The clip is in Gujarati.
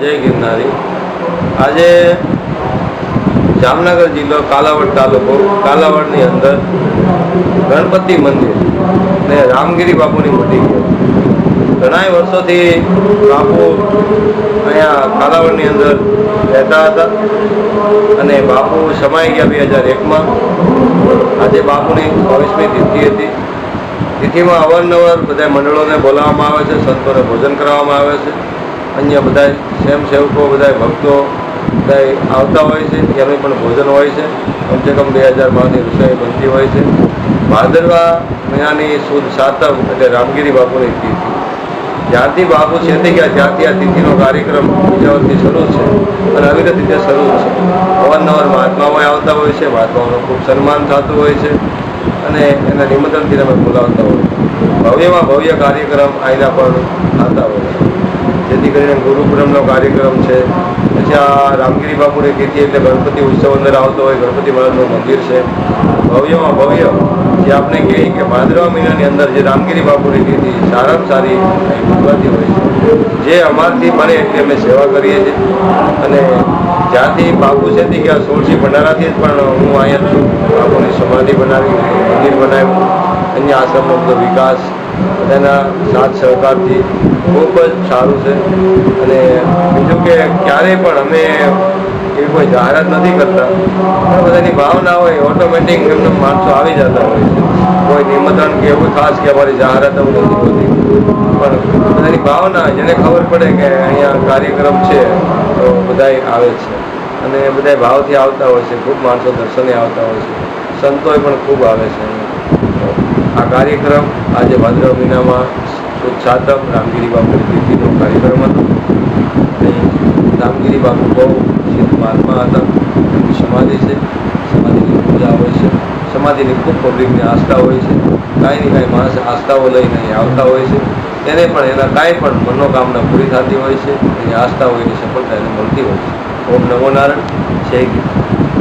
જય ગિરનારી. આજે જામનગર જિલ્લો કાલાવડ તાલુકો, કાલાવડની અંદર ગણપતિ મંદિર ને રામગીરી બાપુની મૂર્તિ ઘણા વર્ષોથી બાપુ અહીંયા કાલાવડની અંદર રહેતા હતા અને બાપુ સમાઈ ગયા બે હજાર એકમાં. આજે બાપુની ચોવીસમી તિથિ હતી. તિથિમાં અવારનવાર બધા મંડળોને બોલાવવામાં આવે છે, સંતોને ભોજન કરાવવામાં આવે છે. અન્ય બધા સ્વયંસેવકો બધા ભક્તો બધા આવતા હોય છે એમની પણ ભોજન હોય છે. કમસે કમ બે હજાર માણસની રસોઈ બનતી હોય છે. ભાદરવા મહિનાની સુદ સાતમ એટલે રામગીરી બાપુની તિથિ. જ્યારથી બાપુ છેતી ગયા ત્યારથી આ તિથિનો કાર્યક્રમ બીજા શરૂ છે અને અવિરત રીતે શરૂ છે. અવારનવાર મહાત્માઓ આવતા હોય છે, મહાત્માઓનું ખૂબ સન્માન થતું હોય છે અને એના નિમંત્રણથી અમે બોલાવતા હોય ભવ્યમાં ભવ્ય કાર્યક્રમ આયના પણ થતા હોય છે. જેથી કરીને ગુરુપુરમનો કાર્યક્રમ છે. પછી આ રામગીરી બાપુની કીધી એટલે ગણપતિ ઉત્સવ અંદર આવતો હોય, ગણપતિ મહારાજનું મંદિર છે. ભવ્યમાં ભવ્ય. જે આપણે કહીએ કે ભાદરવા મહિનાની અંદર જે રામગીરી બાપુની કીધી સારામાં સારી ઉજવાતી હોય છે. જે અમારથી બને એટલી અમે સેવા કરીએ છીએ. અને જ્યાંથી બાપુ છેથી આ સોળસી ભંડારાથી જ પણ હું અહીંયા છું. બાપુની સમાધિ બનાવી, મંદિર બનાવ્યું. અન્ય આશ્રમનો બધો વિકાસ બધાના સાથ સહકારથી ખૂબ જ સારું છે. અને બીજું કે ક્યારેય પણ અમે એવી કોઈ જાહેરાત નથી કરતા. પણ બધાની ભાવના હોય ઓટોમેટિક એમને માણસો આવી જતા હોય છે. કોઈ નિમંત્રણ કે એવું ખાસ કે અમારી જાહેરાત એવું નથી હોતી. પણ બધાની ભાવના જેને ખબર પડે કે અહીંયા કાર્યક્રમ છે, તો બધાય આવે છે. અને બધા ભાવથી આવતા હોય છે, ખૂબ માણસો દર્શને આવતા હોય છે. સંતોય પણ ખૂબ આવે છે. અહીંયા. આ કાર્યક્રમ આજે ભાદરવા મહિનામાં સુદ સાતમ રામગીરી બાપુની તિથિનો કાર્યક્રમ હતો. અને રામગીરી બાપુ બહુ સિદ્ધ મહાત્મા હતા. એમની સમાધિ છે. સમાધિની પૂજા હોય છે. સમાધિની ખૂબ પબ્લિકની આસ્થા હોય છે. કાંઈ ને કાંઈ માણસ આસ્થાઓ લઈને અહીં આવતા હોય છે. તેને પણ એના કાંઈ પણ મનોકામના પૂરી થતી હોય છે. એની આસ્થા હોય એની સફળતા એને મળતી હોય છે. ઓમ નમો નારાયણ. જય ગીત.